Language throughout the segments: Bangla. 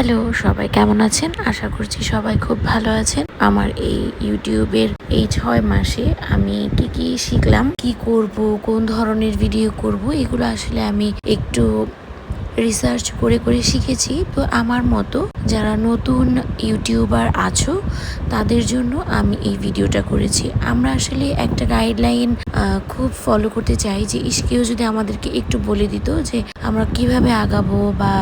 হ্যালো, সবাই কেমন আছেন? আশা করছি সবাই খুব ভালো আছেন। আমার এই ইউটিউবের এই ছয় মাসে আমি কি কি শিখলাম, কি করব, কোন ধরনের ভিডিও করব, এগুলো আসলে আমি একটু রিসার্চ করে করে শিখেছি। তো আমার মতো যারা নতুন ইউটিউবার আছো, তাদের জন্য আমি এই ভিডিওটা করেছি। আমরা আসলে একটা গাইডলাইন খুব ফলো করতে চাই যে ইস, কেউ যদি আমাদেরকে একটু বলে দিত যে আমরা কীভাবে আগাবো বা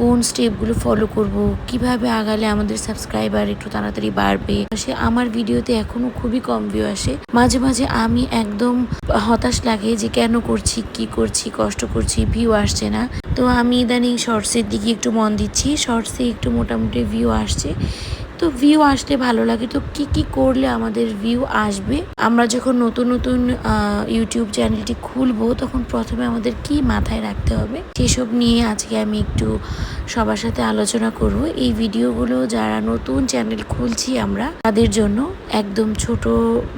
কোন স্টেপগুলো ফলো করব, কীভাবে আগালে আমাদের সাবস্ক্রাইবার একটু তাড়াতাড়ি বাড়বে সে আমার ভিডিওতে এখনও খুবই কম ভিউ আসে। মাঝে মাঝে আমি একদম হতাশ লাগে যে কেন করছি, কি করছি, কষ্ট করছি ভিউ আসছে না। তো আমি ইদানিং শর্টসের দিকে একটু মন দিচ্ছি শর্টসে একটু মোটামুটি ভিউ আসছে। তো ভিউ আসতে ভালো লাগে। তো কি কি করলে আমাদের ভিউ আসবে? আমরা যখন নতুন নতুন ইউটিউব চ্যানেলটি খুলবো, তখন প্রথমে আমাদের কি মাথায় রাখতে হবে? সেসব নিয়ে আজকে আমি একটু সবার সাথে আলোচনা করব। এই ভিডিওগুলো যারা নতুন চ্যানেল খুলছি আমরা, তাদের জন্য একদম ছোট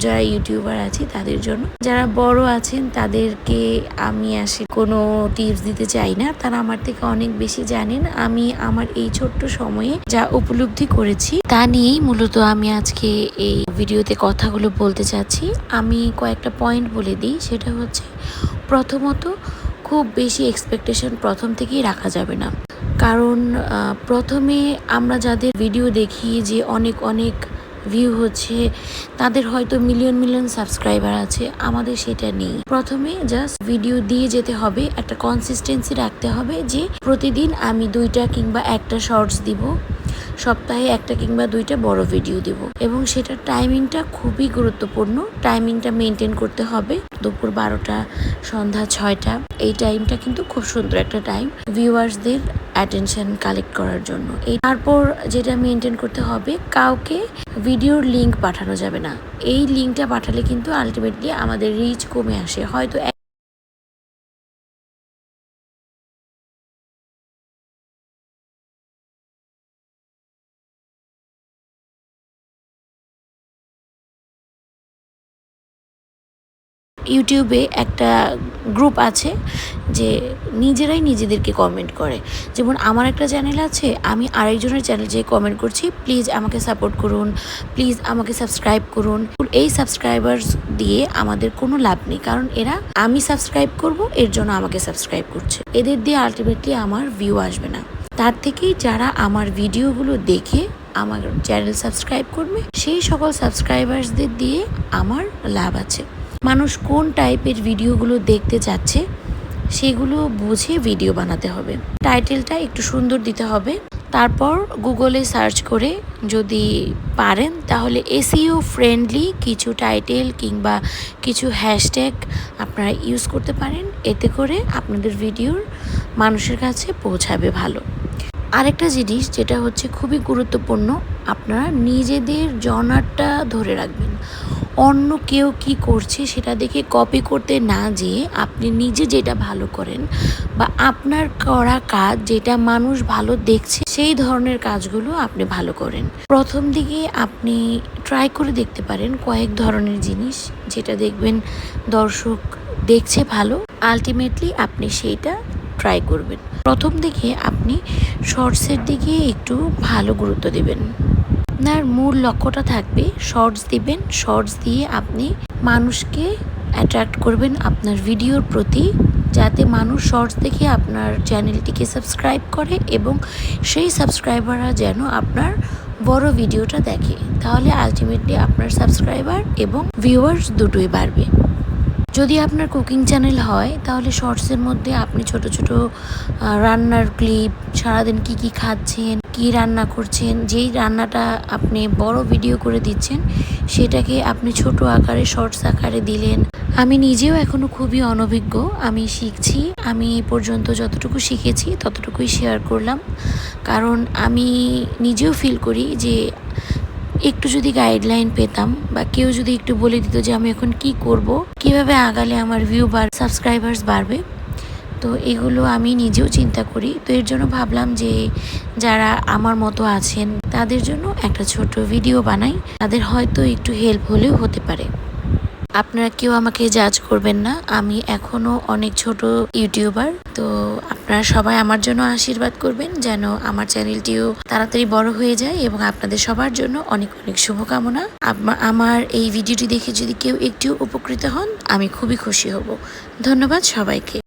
যারা ইউটিউবার আছে, তাদের জন্য। যারা বড় আছেন, তাদেরকে আমি আসে কোনো টিপস দিতে চাই না। তারা আমার থেকে অনেক বেশি জানেন আমি আমার এই ছোট্ট সময়ে যা উপলব্ধি করেছি। তা নিয়েই মূলত আমি আজকে এই ভিডিওতে কথাগুলো বলতে চাচ্ছি। আমি কয়েকটা পয়েন্ট বলে দিই, সেটা হচ্ছে প্রথমত খুব বেশি এক্সপেকটেশন প্রথম থেকেই রাখা যাবে না। কারণ প্রথমে আমরা যাদের ভিডিও দেখি যে অনেক অনেক ভিউ হচ্ছে, তাদের হয়তো মিলিয়ন মিলিয়ন সাবস্ক্রাইবার আছে, আমাদের সেটা নেই। প্রথমে জাস্ট ভিডিও দিয়ে যেতে হবে, একটা কনসিস্টেন্সি রাখতে হবে যে প্রতিদিন আমি দুইটা কিংবা একটা শর্টস দিব, সপ্তাহে একটা কিংবা দুইটা বড় ভিডিও দিব। এবং সেটার টাইমিংটা খুবই গুরুত্বপূর্ণ টাইমিংটা মেনটেন করতে হবে। দুপুর বারোটা, সন্ধ্যা ছয়টা, এই টাইমটা কিন্তু খুব সুন্দর একটা টাইম ভিউয়ার্সদের অ্যাটেনশন কালেক্ট করার জন্য। এই তারপর যেটা মেনটেন করতে হবে, কাউকে ভিডিওর লিঙ্ক পাঠানো যাবে না। এই লিঙ্কটা পাঠালে কিন্তু আলটিমেটলি আমাদের রিচ কমে আসে। হয়তো ইউটিউবে একটা গ্রুপ আছে যে নিজেরাই নিজেদেরকে কমেন্ট করে। যেমন আমার একটা চ্যানেল আছে, আমি আরেকজনের চ্যানেল যে কমেন্ট করছি প্লিজ আমাকে সাপোর্ট করুন প্লিজ আমাকে সাবস্ক্রাইব করুন। এই সাবস্ক্রাইবার্স দিয়ে আমাদের কোনো লাভ নেই, কারণ এরা আমি সাবস্ক্রাইব করব, এর জন্য আমাকে সাবস্ক্রাইব করছে। এদের দিয়ে আলটিমেটলি আমার ভিউ আসবে না। তার থেকেই যারা আমার ভিডিওগুলো দেখে আমার চ্যানেল সাবস্ক্রাইব করবে, সেই সকল সাবস্ক্রাইবার্সদের দিয়ে আমার লাভ আছে। মানুষ কোন টাইপের ভিডিওগুলো দেখতে চাচ্ছে, সেগুলো বুঝে ভিডিও বানাতে হবে। টাইটেলটা একটু সুন্দর দিতে হবে। তারপর গুগলে সার্চ করে যদি পারেন, তাহলে এসিও ফ্রেন্ডলি কিছু টাইটেল কিংবা কিছু হ্যাশট্যাগ আপনারা ইউজ করতে পারেন। এতে করে আপনাদের ভিডিওর মানুষের কাছে পৌঁছাবে ভালো। আরেকটা জিনিস যেটা হচ্ছে খুবই গুরুত্বপূর্ণ, আপনারা নিজেদের জনারটা ধরে রাখবেন। অন্য কেউ কি করছে সেটা দেখে কপি করতে না যেয়ে আপনি নিজে যেটা ভালো করেন বা আপনার করা কাজ যেটা মানুষ ভালো দেখছে, সেই ধরনের কাজগুলো আপনি ভালো করেন। প্রথম দিকে আপনি ট্রাই করে দেখতে পারেন কয়েক ধরনের জিনিস যেটা দেখবেন দর্শক দেখছে ভালো আলটিমেটলি আপনি সেইটা ট্রাই করবেন। প্রথম দিকে আপনি শর্টসের দিকে একটু ভালো গুরুত্ব দেবেন। আপনার মূল লক্ষ্যটা থাকবে শর্টস দিবেন শর্টস দিয়ে আপনি মানুষকে অ্যাট্রাক্ট করবেন আপনার ভিডিওর প্রতি, যাতে মানুষ শর্টস দেখে আপনার চ্যানেলটিকে সাবস্ক্রাইব করে এবং সেই সাবস্ক্রাইবাররা যেন আপনার বড় ভিডিওটা দেখে। তাহলে আলটিমেটলি আপনার সাবস্ক্রাইবার এবং ভিউয়ার্স দুটোই বাড়বে। যদি আপনার কুকিং চ্যানেল হয়, তাহলে শর্টসের মধ্যে আপনি ছোট ছোট রান্নার ক্লিপ সারাদিন কি কি খাচ্ছেন, কি রান্না করছেন, যেই রান্নাটা আপনি বড় ভিডিও করে দিচ্ছেন, সেটাকে আপনি ছোট আকারে শর্টস আকারে দিলেন। আমি নিজেও এখনও খুবই অনভিজ্ঞ। আমি শিখছি। আমি এই পর্যন্ত যতটুকু শিখেছি, ততটুকুই শেয়ার করলাম। কারণ আমি নিজেও ফিল করি যে একটু যদি গাইডলাইন পেতাম বা কেউ যদি একটু বলে দিত যে আমি এখন কি করব, কীভাবে আগালে আমার ভিউ বার সাবস্ক্রাইবার্স বাড়বে, তো এগুলো আমি নিজেও চিন্তা করি। তো এর জন্য ভাবলাম যে যারা আমার মতো আছেন, তাদের জন্য একটা ছোট ভিডিও বানাই। তাদের হয়তো একটু হেল্প হলেও হতে পারে। আপনারা কেউ আমাকে জাজ করবেন না। আমি এখনও অনেক ছোট ইউটিউবার, তো আপনারা সবাই আমার জন্য আশীর্বাদ করবেন যেন আমার চ্যানেলটিও তাড়াতাড়ি বড় হয়ে যায় এবং আপনাদের সবার জন্য অনেক অনেক শুভকামনা। আমা- আমার এই ভিডিওটি দেখে যদি কেউ একটিও উপকৃত হন, আমি খুবই খুশি হব। ধন্যবাদ সবাইকে।